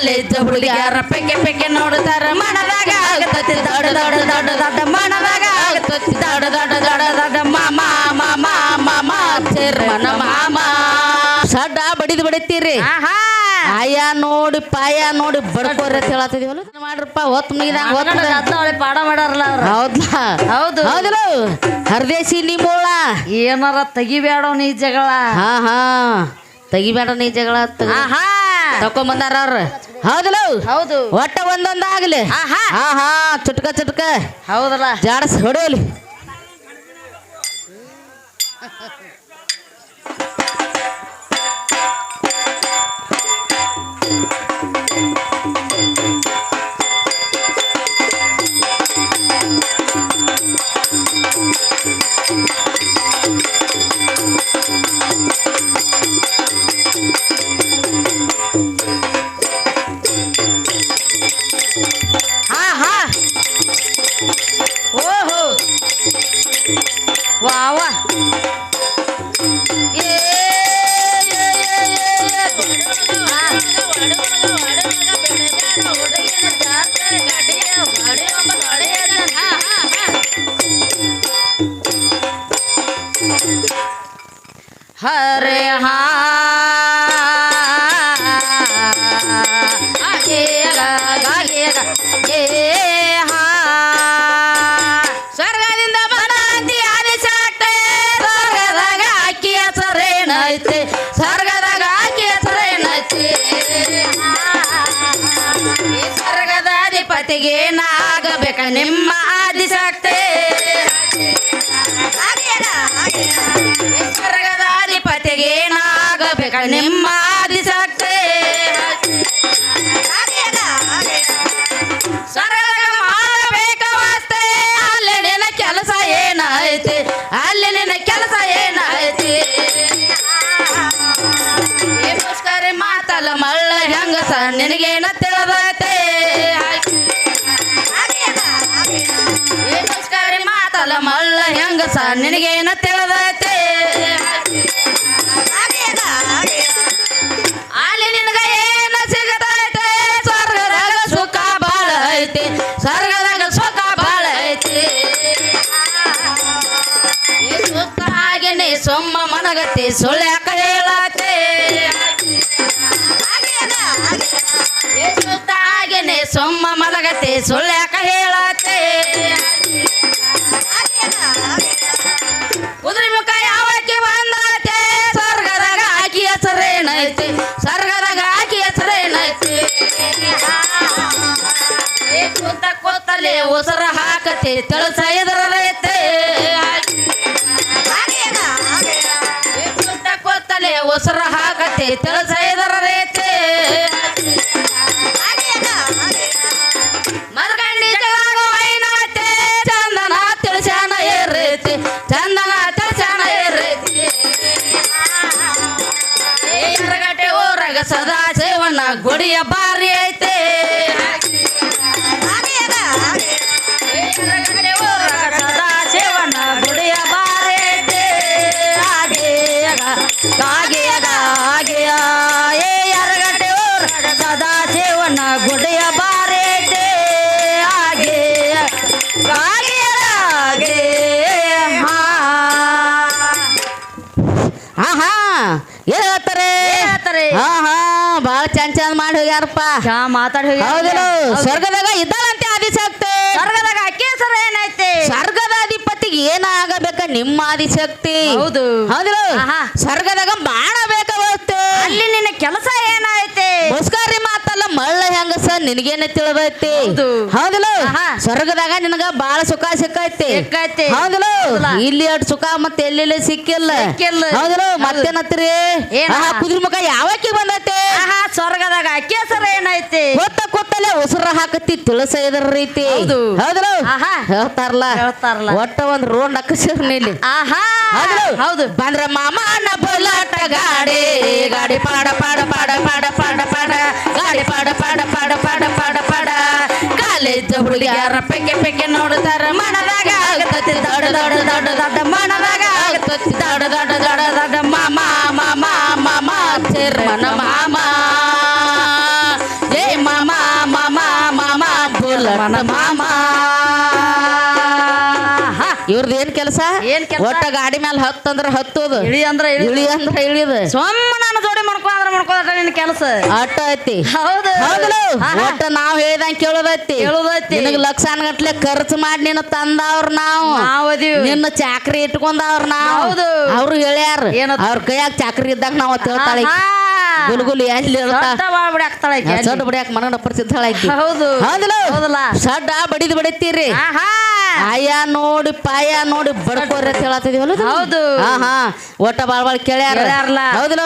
College ಹುಡುಗಿಯರ ಪೆಕೆ ಪೆಕ್ಕೆ ನೋಡ್ತಾರ. ಮನದಾಗ ಆಗತತಿ ದೊಡ್ಡ ದೊಡ್ಡ ದೊಡ್ಡ ದೊಡ್ಡ ಮನದಾಗ ಆಗತತಿ ದೊಡ್ಡ ದೊಡ್ಡ ದೊಡ್ಡ ದೊಡ್ಡ ಮಾಮ ಮಾಮ ಮಾಮ ಚೇರ್ಮನ ಮಾಮ ಸಡ್ಡ ಬಡಿದು ಬಡಿತೀರಿ. ಆಯ ನೋಡಿ ಪಾಯ ನೋಡಿ ಬಡ್ಕೋರಿ ಅಂತ ಹೇಳತ್ತಿದೀವಲ್ಲ ಮಾಡ್ರಪ್ಪ ಹೊತ್ತು ಮುಗಿದಂಗ ಹೊತ್ತು ಪಾಠ ಮಾಡಾರಲ್ಲ ಹೌದ್ಲ? ಹೌದಾ. ಹೌದು. ಹೌದಿಲ್ಲ ಹರದೇಶಿ ನಿಮ್ಮೋಳ. ಏನಾರ ತಗಿಬೇಡ ನೀ ಜಗಳ. ಹಾ ಹಾ. ತಗಿಬೇಡ ನೀ ಜಗಳ ಹಾ ತಕೊಂಬಂದಾರ ಅವ್ರ. ಹೌದಲ್ಲ ಹೌದು. ಒಟ್ಟ ಒಂದೊಂದಾಗ್ಲಿ. ಹಾ ಹಾ ಚುಟ್ಕ ಚುಟ್ಕ. ಹೌದಲ್ಲ. ಜಾಡಸ್ ಹೊಡೆಯಲಿ हाँ हाँ। ओहो। वाह वाह। हरे हाँ ಹೆಸರೇನೈತಿ ಸ್ವರ್ಗದಾಗ ಅಕ್ಕಿ ಹೆಸರೇನೈತಿ ಈ ಸ್ವರ್ಗದ ಅಧಿಪತಿಗೆ ನಾಗಬೇಕ ನಿಮ್ಮ ಆದಿಶಕ್ತಿ ಸ್ವರ್ಗದ ಅಧಿಪತಿಗೆ ನಾಗಬೇಕ ನಿಮ್ಮ ಹೆಂಗಸ ನಿನಗೇನ ತಿಳಿದೈತೆ? ಮಾತಲ್ಲ ಮಳ್ಳ ಹೆಂಗಸ ನಿನಗೇನ ತಿಳಿದೈತೆ? ಅಲ್ಲಿ ನಿನಗ ಏನ ಸಿಗತೈತೆ? ಸ್ವರ್ಗದಾಗ ಸುಖ ಬಾಳ ಐತಿ, ಸ್ವರ್ಗದಾಗ ಸುಖ ಬಾಳ ಐತಿ. ಸುಖ ಹಾಗೆನೆ ಸೊಮ್ಮ ಮನಗತಿ ಸುಳ್ಳ್ಯಾಕ ಹೇಳತ್ತೆ ಸೊಮ್ಮ ಮಲಗತಿ ಸುಳ್ಳ್ಯಾಕ ಹೇಳತ್ತೆ. ಕುದುರೆ ಮುಖ ಯಾವಕ್ಕೆ ಬಂದೈತೆ ಸ್ವರ್ಗದಾಗ ಆಕಿ ಹೆಸರೇನೈತಿ? ಸ್ವರ್ಗದಾಗ ಆಕಿ ಹೆಸರೇನೈತಿ? ಈ ಕೂತ ಕೂತಲೆ ಉಸರ ಹಾಕತಿ ತಿಳಿಸ ಎದುರೈತೆ ಈ ಕೂತ ಕೂತಲೆ ಉಸರ ಹಾಕತಿ ತಿಳಿಸ ಊರಾಗ ಸದಾ ಸೇವನ ಗುಡಿಯ ಬಾರಿ ಐತೆ. ಸದಾ ಸೇವನ ಗುಡಿಯ ಬಾರಿ ಐತೆ. ಹೋಗ್ಯಾರಪ್ಪ ಯಾ ಮಾತಾಡಿ ಹೌದಿಲ್ಲ ಸ್ವರ್ಗದಾಗ ಇದ್ದಾಳಂತೆ ಆದಿಶಕ್ತಿ ಸ್ವರ್ಗದಾಗ ಅಕ್ಕಿ ಏನೈತೆ ಏನೈತಿ ಸ್ವರ್ಗದ ಅಧಿಪತಿಗೆ ಏನಾಗಬೇಕ ನಿಮ್ಮ ಆದಿಶಕ್ತಿ ಹೌದು. ಹೌದಿಲ್ಲ ಆಹಾ. ಸ್ವರ್ಗದಾಗ ಮಾಡಬೇಕಾಗುತ್ತೆ ಅಲ್ಲಿ ನಿನ್ನ ಕೆಲಸ ಏನಾಯ್ತೆ ಮುಸ್ಕಾರಿ ಮಾತಲ್ಲ ಮಳ್ಳ ಹೆಂಗಸ ನಿನಗೇನ ತಿಳಿದೈತಿ ಹೌದು. ಹೌದಿಲ್ಲ. ಸ್ವರ್ಗದಾಗ ನಿನಗ ಬಾಳ ಸುಖ ಸಿಕ್ಕೈತಿ ಸಿಕ್ಕೈತಿ. ಹೌದಿಲ್ಲ? ಇಲ್ಲಿ ಅಟ್ ಸುಖ ಮತ್ತೆ ಎಲ್ಲೆಲ್ಲಿ ಸಿಕ್ಕಿಲ್ಲ. ಹೌದಿಲ್ಲ ಹೌದು. ಮತ್ತೇನತ್ರಿ ಕುದುರೆ ಮುಖ ಯಾವಕ್ಕೆ ಹೆಸರು ಏನೈತಿ? ಗೊತ್ತ ಕೊತ್ತಲೆ ಉಸಿರ ಹಾಕತಿ ತುಳಸ ಇದ್ರ ರೀತಿ. ಹೌದು. ಆಹಾ. ಹೇಳ್ತಾರಲ್ಲ ಹೇಳ್ತಾರಲ್ಲ. ಒಟ್ಟ ಒಂದ್ ರೋಡ್ ಹಾಕಿಸಿರ್ ಇಲ್ಲಿ ಆಹಾ. ಹೌದು ಹೌದು. ಬಂದ್ರ ಮಾಮನ ಬುಲಾಟ ಗಾಡಿ. ಗಾಡಿ ಪಾಡ ಪಾಡ ಪಾಡ ಪಾಡ ಪಾಡ ಪಾಡ. ಗಾಡಿ ಪಾಡ ಪಾಡ ಪಾಡ ಪಾಡ ಪಾಡ ಪಾಡ. ಕಾಲೇಜ್ ಹುಡುಗಿಯರ ಪೆಕ್ಕೆ ಪೆಕ್ಕೆ ನೋಡ್ತಾರ. ಮನದಾಗ ಆಗತತಿ ದೊಡ್ಡ ದೊಡ್ಡ ದೊಡ್ಡ ದೊಡ್ಡ ಮನದಾಗ ಆಗತತಿ ದೊಡ್ಡ ದೊಡ್ಡ ದೊಡ್ಡ ಲಟ್ಟ ಮಾಮ. ಇವ್ರದ್ದು ಏನ್ ಕೆಲಸ? ಏನ್ ಕೆಲ್ಸ? ಒಟ್ಟ ಗಾಡಿ ಮೇಲೆ ಹತ್ತಂದ್ರೆ ಹತ್ತೋದು ಇಳಿ ಅಂದ್ರೆ ಇಳಿ ಇಳಿ ಅಂದ್ರ ಇಳಿದ ಸೊಮ್ಮ ನಾನು ಜೋಡಿ ಮಾಡ್ಕೊ ಅಂದ್ರ ಮಾಡ್ಕೋದಟ ನಿನ್ ಕೆಲಸ. ಅಟ್ಟ ಐತಿ. ಹೌದು. ಹೌದಲ್ಲ. ಒಟ್ಟ ನಾವ್ ಹೇಳ್ದಂಗ್ ಕೇಳೋದೈತಿ. ಕೇಳೋದೈತಿ. ನಿನಗ್ ಲಕ್ಷಾನ್ ಗಟ್ಲೆ ಖರ್ಚು ಮಾಡಿ ನಿನ್ನ ತಂದವ್ರ ನಾವು. ನಾವ್ ಅದೀವಿ. ನಿನ್ನ ಚಾಕ್ರಿ ಇಟ್ಕೊಂಡವ್ರ ನಾವು. ಹೌದು. ಅವ್ರು ಹೇಳ್ಯಾರ. ಏನಂತ? ಅವ್ರ ಕೈಯಾಗ ಚಾಕ್ರಿ ಇದ್ದಾಗ ನಾವ್ ತಿಳ್ತಾಳೆ. ಗುಲ್ಗುಲಿ ಸಡ್ಡ ಬಡಿಯಾಕ ಮನ ಪ್ರಸಿದ್ಧ ಆಕಿ ಹೌದು ಹೌದಲ್ಲ? ಸಡ್ಡ ಬಡಿದ್ ಬಡಿತೀರಿ. ಆಹಾ. ಆಯ ನೋಡಿ ಪಾಯ ನೋಡಿ ಬಡ್ಕೋರಿ ಅಂತ ಹೇಳತ್ತಿದೀವಲ್ಲ ಹೌದು. ಹಾ ಹಾ ಒಟ್ಟ ಬಾಳ್ ಬಾಳ್ ಕೇಳ್ಯಾರ. ಹೌದಲ್ಲ? ಹೌದಲ್ಲ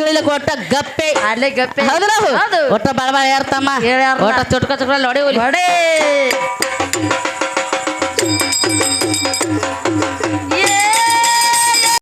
ಹೇಳುದು ತಿಳಿಲಿಕ್ಕೆ ಒಟ್ಟ ಗಪ್ಪೆ. ಅಲ್ಲೇ ಗಪ್ಪೆ. ಹೌದು ಒಟ್ಟ ಬಾಳ ಬಾಳ ಹೇಳ್ತಮ್ಮ. ಹೇಳ್ಯಾರಲ್ಲ. ಒಟ್ಟ ಚುಟ್ಕ ಚುಟ್ಕ ಲೊಡೆ ಬಡೇ